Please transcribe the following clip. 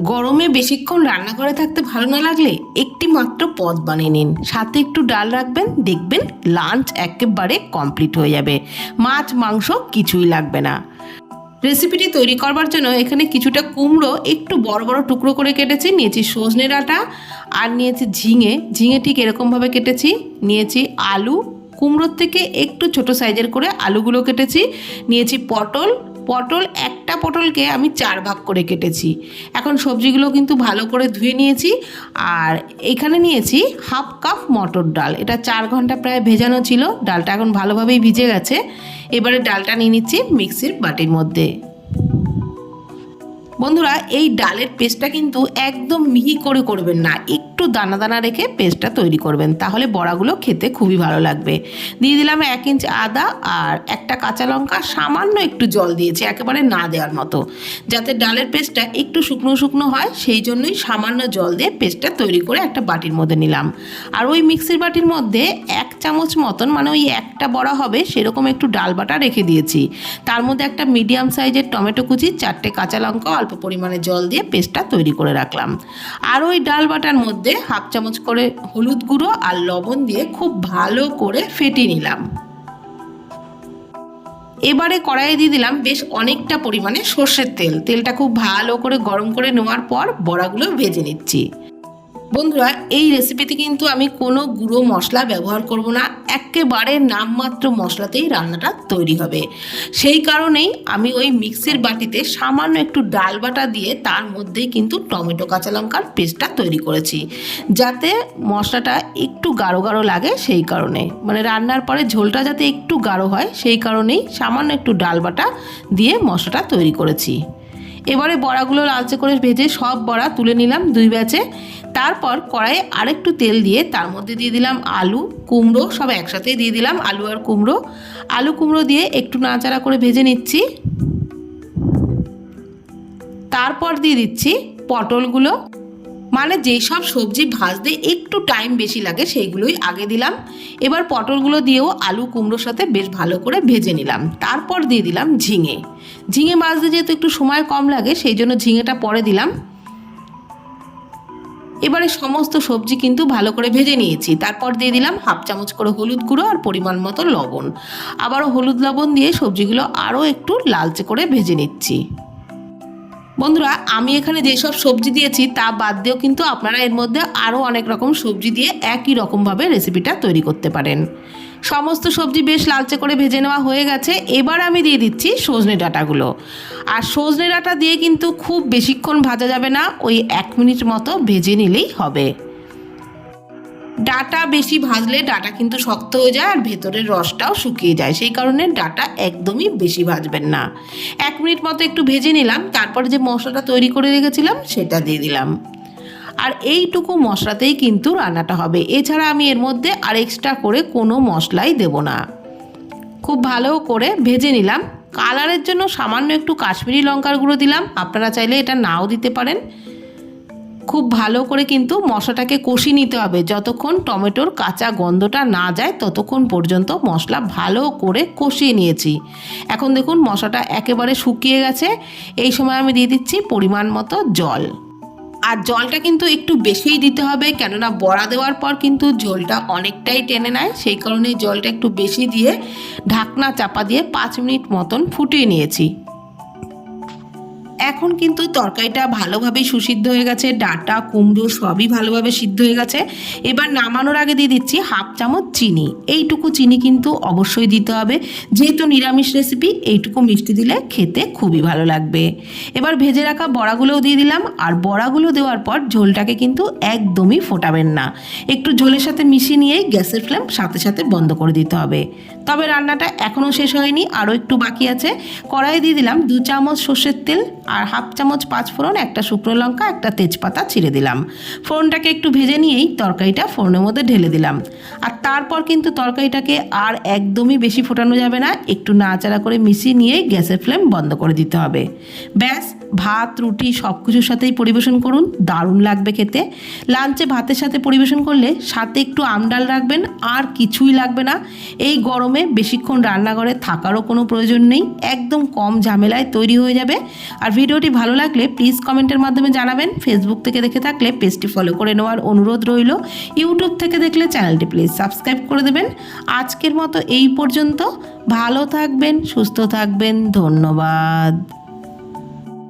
গরমে বেশিক্ষণ রান্না করে থাকতে ভালো না লাগলে একটি মাত্র পদ বানিয়ে নিন। সাথে একটু ডাল রাখবেন, দেখবেন লাঞ্চ একেবারে কমপ্লিট হয়ে যাবে। মাছ, মাংস কিছুই লাগবে না। রেসিপিটি তৈরি করবার জন্য এখানে কিছুটা কুমড়ো, একটু বড় বড় টুকরো করে কেটেছি। নিয়েছি সজনে ডাঁটা আর নিয়েছি ঝিঙে। ঝিঙে ঠিক এরকমভাবে কেটেছি। নিয়েছি আলু। কুমড়োর থেকে একটু ছোট সাইজের করে আলুগুলো কেটেছি। নিয়েছি পটল পটল, একটা পটলকে আমি চার ভাগ করে কেটেছি। এখন সবজিগুলো কিন্তু ভালো করে ধুয়ে নিয়েছি আর এখানে নিয়েছি হাফ কাপ মটর ডাল। এটা চার ঘণ্টা প্রায় ভেজানো ছিল, ডালটা এখন ভালোভাবেই ভিজে গেছে। এবারে ডালটা নিয়ে নিচ্ছি মিক্সির বাটির মধ্যে। বন্ধুরা, এই ডালের পেস্টটা কিন্তু একদম মিহি করে করবেন না একটু দানা দানা রেখে পেস্টটা তৈরি করবেন। তাহলে বড়াগুলো খেতে খুবই ভালো লাগবে। দিয়ে দিলাম এক ইঞ্চ আদা আর একটা কাঁচা লঙ্কা, সামান্য একটু জল দিয়েছি একেবারে না দেওয়ার মতো। যাতে ডালের পেস্টটা একটু শুকনো শুকনো হয়, সেই জন্যই সামান্য জল দিয়ে পেস্টটা তৈরি করে একটা বাটির মধ্যে নিলাম। আর ওই মিক্সির বাটির মধ্যে এক চামচ মতন মানে ওই একটা বড়া হবে, সেরকম একটু ডাল বাটা রেখে দিয়েছি। তার মধ্যে একটা মিডিয়াম সাইজের টমেটো কুচি, চারটে কাঁচা লঙ্কা, অল্প পরিমাণে জল দিয়ে পেস্টটা তৈরি করে রাখলাম। আর ওই ডাল বাটার মধ্যে হাফ চামচ করে হলুদ গুঁড়ো আর লবণ দিয়ে খুব ভালো করে ফেটে নিলাম। এবারে কড়াইয়ে দিয়ে দিলাম বেশ অনেকটা পরিমাণে সর্ষের তেল। তেলটা খুব ভালো করে গরম করে নেওয়ার পর বড়াগুলো ভেজে নিচ্ছি। বন্ধুরা, এই রেসিপিতে কিন্তু আমি কোনো গুঁড়ো মশলা ব্যবহার করব না, একেবারে নামমাত্র মশলাতেই রান্নাটা তৈরি হবে। সেই কারণেই আমি ওই মিক্সির বাটিতে সামান্য একটু ডাল বাটা দিয়ে তার মধ্যেই কিন্তু টমেটো, কাঁচা লঙ্কার পেস্টটা তৈরি করেছি, যাতে মশলাটা একটু গাঢ় গাঢ় লাগে সেই কারণে। মানে রান্নার পরে ঝোলটা যাতে একটু গাঢ় হয়, সেই কারণেই সামান্য একটু ডাল বাটা দিয়ে মশলাটা তৈরি করেছি। এবারে বড়াগুলো লালচে করে ভেজে সব বড়া তুলে নিলাম দুই ব্যাচে। তারপর কড়াইয়ে আরেকটু তেল দিয়ে তার মধ্যে দিয়ে দিলাম আলু, কুমড়ো, সব একসাথেই দিয়ে দিলাম আলু আর কুমড়ো। আলু, কুমড়ো দিয়ে একটু নাড়াচাড়া করে ভেজে নিচ্ছি। তারপর দিয়ে দিচ্ছি পটলগুলো। মানে যেই সব সবজি ভাজতে একটু টাইম বেশি লাগে সেইগুলোই আগে দিলাম। এবার পটলগুলো দিয়েও আলু, কুমড়োর সাথে বেশ ভালো করে ভেজে নিলাম। তারপর দিয়ে দিলাম ঝিঙে। ঝিঙে ভাজতে যেহেতু একটু সময় কম লাগে, সেই জন্য ঝিঙেটা পরে দিলাম। এবারে সমস্ত সবজি কিন্তু ভালো করে ভেজে নিয়েছি। তারপর দিয়ে দিলাম হাফ চামচ করে হলুদ গুঁড়ো আর পরিমাণ মতো লবণ। আবারও হলুদ লবণ দিয়ে সবজিগুলো আরও একটু লালচে করে ভেজে নিচ্ছি। বন্ধুরা, আমি এখানে যেসব সবজি দিয়েছি তা বাদ দিয়েও কিন্তু আপনারা এর মধ্যে আরও অনেক রকম সবজি দিয়ে একই রকমভাবে রেসিপিটা তৈরি করতে পারেন। সমস্ত সবজি বেশ লালচে করে ভেজে নেওয়া হয়ে গেছে। এবার আমি দিয়ে দিচ্ছি সজনে ডাঁটাগুলো। আর সজনে ডাঁটা দিয়ে কিন্তু খুব বেশিক্ষণ ভাজা যাবে না, ওই এক মিনিট মতো ভেজে নিলেই হবে। ডাটা বেশি ভাজলে ডাটা কিন্তু শক্ত হয়ে যায় আর ভেতরের রসটাও শুকিয়ে যায়। সেই কারণে ডাটা একদমই বেশি ভাজবেন না। এক মিনিট মতো একটু ভেজে নিলাম, তারপরে যে মশলাটা তৈরি করে রেখেছিলাম, সেটা দিয়ে দিলাম। আর এইটুকু মশলাতেই কিন্তু রান্নাটা হবে। এছাড়া আমি এর মধ্যে আর এক্সট্রা করে কোনো মশলাই দেব না। খুব ভালো করে ভেজে নিলাম। কালারের জন্য সামান্য একটু কাশ্মীরি লঙ্কার গুঁড়ো দিলাম। আপনারা চাইলে এটা নাও দিতে পারেন। খুব ভালো করে কিন্তু মশলাটাকে কষিয়ে নিতে হবে। যতক্ষণ টমেটোর কাঁচা গন্ধটা না যায়, ততক্ষণ পর্যন্ত মশলা ভালো করে কষিয়ে নিয়েছি। এখন দেখুন মশলাটা একেবারে শুকিয়ে গেছে। এই সময় আমি দিয়ে দিচ্ছি পরিমাণ মতো জল। আর জলটা কিন্তু একটু বেশিই দিতে হবে, কেননা বড়া দেওয়ার পর কিন্তু ঝোলটা অনেকটাই টেনে নেয়। সেই কারণে জলটা একটু বেশি দিয়ে ঢাকনা চাপা দিয়ে পাঁচ মিনিট মতন ফুটিয়ে নিয়েছি। এখন কিন্তু তরকারিটা ভালোভাবেই সুসিদ্ধ হয়ে গেছে, ডাটা, কুমড়ো সবই ভালোভাবে সিদ্ধ হয়ে গেছে। এবার নামানোর আগে দিয়ে দিচ্ছি হাফ চামচ চিনি। এইটুকু চিনি কিন্তু অবশ্যই দিতে হবে। যেহেতু নিরামিষ রেসিপি এইটুকু মিষ্টি দিলে খেতে খুবই ভালো লাগবে। এবার ভেজে রাখা বড়াগুলোও দিয়ে দিলাম। আর বড়াগুলো দেওয়ার পর ঝোলটাকে কিন্তু একদমই ফোটাবেন না। একটু ঝোলের সাথে মিশিয়ে নিয়েই গ্যাসের ফ্লেম সাথে সাথে বন্ধ করে দিতে হবে। তবে রান্নাটা এখনও শেষ হয়নি, আরও একটু বাকি আছে। কড়াই দিয়ে দিলাম দু চামচ সর্ষের তেল আর হাফ চামচ পাঁচ ফোড়ন, একটা শুকনো লঙ্কা, একটা তেজপাতা ছিঁড়ে দিলাম। ফোড়নটাকে একটু ভেজে নিয়েই তরকারিটা ফোড়নের মধ্যে ঢেলে দিলাম। আর তারপর কিন্তু তরকারিটাকে আর একদমই বেশি ফোটানো যাবে না, একটু নাড়াচাড়া করে মিশিয়ে নিয়েই গ্যাসের ফ্লেম বন্ধ করে দিতে হবে। ব্যাস ভাত, রুটি সব কিছুর সাথেই পরিবেশন করুন, দারুণ লাগবে খেতে। লাঞ্চে ভাতের সাথে পরিবেশন করলে সাথে একটু আমডাল রাখবেন, আর কিছুই লাগবে না। এই গরমে বেশিক্ষণ রান্নাঘরে থাকারও কোনো প্রয়োজন নেই, একদম কম ঝামেলায় তৈরি হয়ে যাবে। আর ভিডিওটি ভালো লাগলে প্লিজ কমেন্টের মাধ্যমে জানাবেন। ফেসবুক থেকে দেখে থাকলে পেজটি ফলো করে নেওয়ার অনুরোধ রইল। ইউটিউব থেকে দেখলে চ্যানেলটি প্লিজ সাবস্ক্রাইব করে দেবেন। আজকের মতো এই পর্যন্ত। ভালো থাকবেন, সুস্থ থাকবেন, ধন্যবাদ।